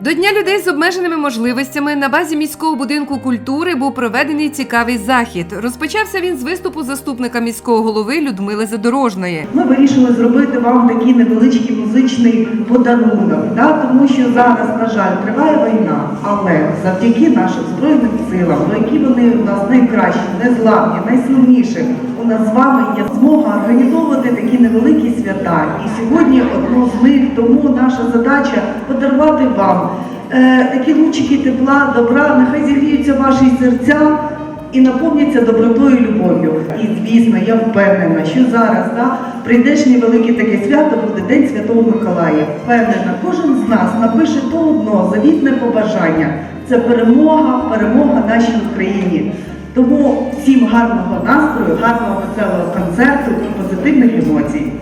До Дня людей з обмеженими можливостями на базі міського будинку культури був проведений цікавий захід. Розпочався він з виступу заступника міського голови Людмили Задорожної. Ми вирішили зробити вам такий невеличкий музичний подарунок, да? тому що зараз, на жаль, триває війна, але завдяки нашим збройним силам, ну, які вони у нас найкращі, незламні, найсильніші, у нас з вами є змога організовувати такі невеликі свята. І сьогодні одно з них, тому наша задача подарувати вам е, такі лучики тепла, добра, нехай зігріються ваші серця і наповняться добротою любов'ю. І звісно, я впевнена, що зараз да, прийдешнє велике таке свято буде День Святого Миколая. Впевнена, кожен з нас напише то одно завітне побажання. Це перемога, перемога нашій Україні. Тому всім гарного настрою, гарного веселого концерту позитивних емоцій.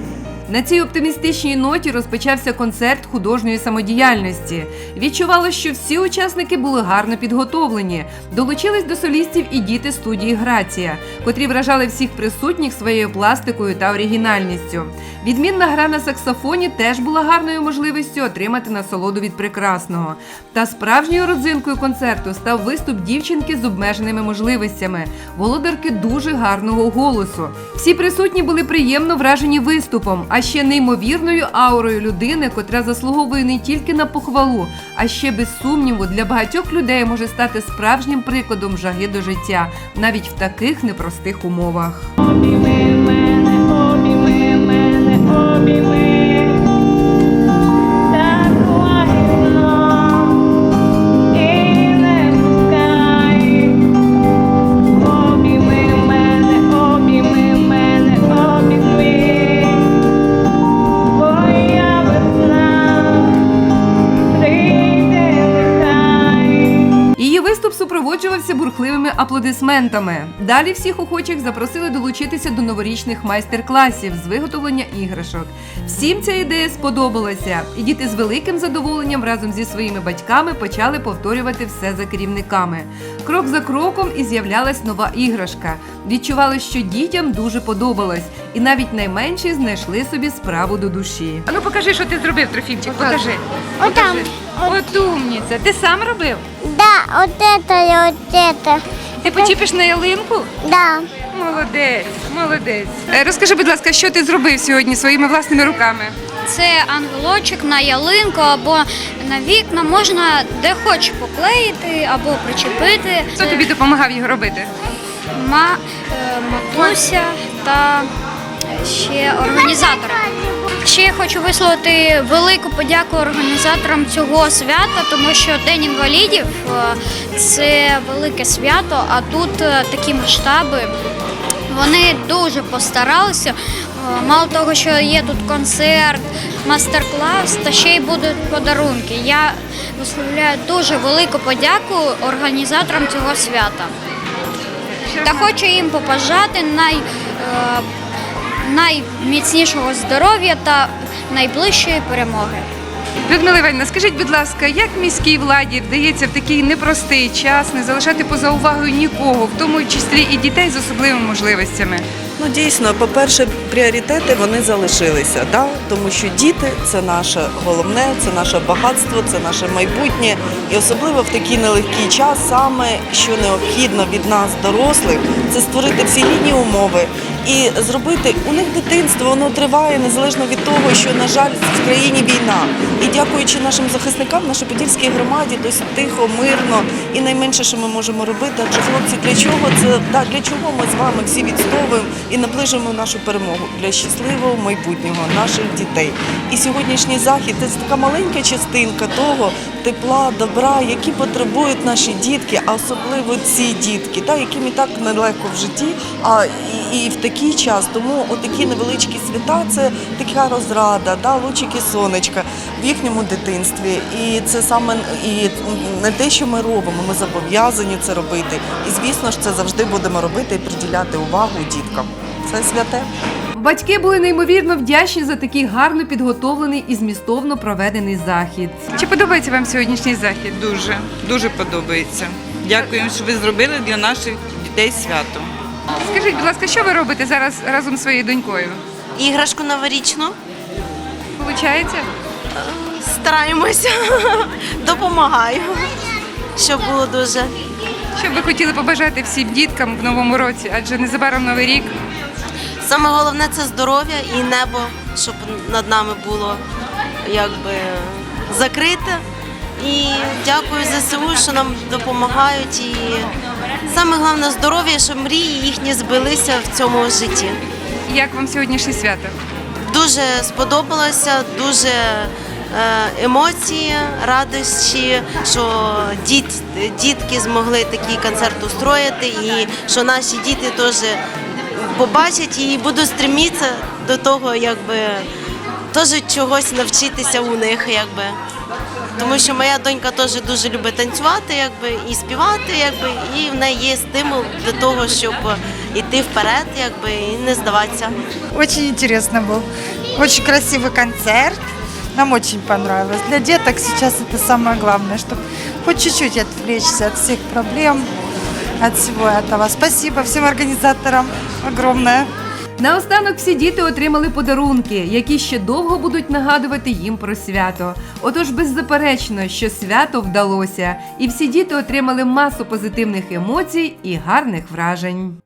На цій оптимістичній ноті розпочався концерт художньої самодіяльності. Відчувалося, що всі учасники були гарно підготовлені. Долучились до солістів і діти студії Грація, котрі вражали всіх присутніх своєю пластикою та оригінальністю. Відмінна гра на саксофоні теж була гарною можливістю отримати насолоду від прекрасного. Та справжньою родзинкою концерту став виступ дівчинки з обмеженими можливостями, володарки дуже гарного голосу. Всі присутні були приємно вражені виступом, а ще неймовірною аурою людини, котра заслуговує не тільки на похвалу, а ще без сумніву для багатьох людей може стати справжнім прикладом жаги до життя, навіть в таких непростих умовах. Обійми мене, обійми мене, обійми. Супроводжувався бурхливими аплодисментами. Далі всіх охочих запросили долучитися до новорічних майстер-класів з виготовлення іграшок. Всім ця ідея сподобалася, і діти з великим задоволенням разом зі своїми батьками почали повторювати все за керівниками. Крок за кроком і з'являлась нова іграшка. Відчувалось, що дітям дуже подобалось, і навіть найменші знайшли собі справу до душі. А ну покажи, що ти зробив, Трофімчик. Покажи. Отам. От умніця. Ти сам робив? Да, вот это и вот это. Ти почіпиш на ялинку? Да. Молодець, молодець. Е, Розкажи, будь ласка, що ти зробив сьогодні своїми власними руками? Це ангелочок на ялинку або на вікна можна де хоч поклеїти або причепити. Хто тобі допомагав його робити? Ма, е, матуся та ще організатори. Ще хочу висловити велику подяку організаторам цього свята, тому що День інвалідів е, це велике свято, а тут е, такі масштаби. Вони дуже постаралися. Е, Мало того, що є тут концерт, мастер-клас, та ще й будуть подарунки. Я висловляю дуже велику подяку організаторам цього свята. Та хочу їм побажати най, е, найміцнішого здоров'я та найближчої перемоги. Людмила Іванівна, скажіть, будь ласка, як міській владі вдається в такий непростий час не залишати поза увагою нікого, в тому числі і дітей з особливими можливостями? Ну дійсно, по-перше, пріоритети вони залишилися, да? тому що діти це наше головне, це наше багатство, це наше майбутнє. І особливо в такий нелегкий час, саме що необхідно від нас, дорослих, це створити всі рідні умови і зробити у них дитинство, воно триває незалежно від того, що, на жаль, в країні війна. І дякуючи нашим захисникам, нашій подільській громаді досить тихо, мирно і найменше, що ми можемо робити, адже хлопці, для чого це да, для чого ми з вами всі відстовуємо і наближуємо нашу перемогу для щасливого майбутнього наших дітей. І сьогоднішній захід це така маленька частинка того тепла, добра, які потребують наші дітки, а особливо ці дітки, да, яким і так нелегко в житті, а і, і в такий час. Тому отакі невеличкі свята це така розрада, да, лучики сонечка в їхньому дитинстві. І це саме і не те, що ми робимо, ми зобов'язані це робити. І звісно ж, це завжди будемо робити і приділяти увагу діткам. Це святе. Батьки були неймовірно вдячні за такий гарно підготовлений і змістовно проведений захід. Чи подобається вам сьогоднішній захід? Дуже, дуже подобається. Дякуємо, що ви зробили для наших дітей свято. Скажіть, будь ласка, що ви робите зараз разом з своєю донькою? Іграшку новорічну Получається? Стараємося, допомагаю, щоб було дуже. Що б ви хотіли побажати всім діткам в новому році, адже незабаром новий рік. Саме головне це здоров'я і небо, щоб над нами було якби закрите. І дякую ЗСУ, що нам допомагають. І саме головне здоров'я, щоб мрії їхні збилися в цьому житті. Як вам сьогоднішнє свято? Дуже сподобалося, дуже емоції, радощі, що діт, дітки змогли такий концерт устроїти, і що наші діти теж побачать і будуть стремитися до того, якби теж чогось навчитися у них, якби. Тому що моя донька теж дуже любить танцювати, якби і співати, якби, і в неї є стимул для того, щоб йти вперед, якби і не здаватися. Очень интересно был. Очень красивый концерт. Нам очень понравилось. Для деток сейчас это самое главное, чтобы хоть чуть-чуть отвлечься от всех проблем, от всего этого. Спасибо всем организаторам огромное. Наостанок всі діти отримали подарунки, які ще довго будуть нагадувати їм про свято. Отож, беззаперечно, що свято вдалося, і всі діти отримали масу позитивних емоцій і гарних вражень.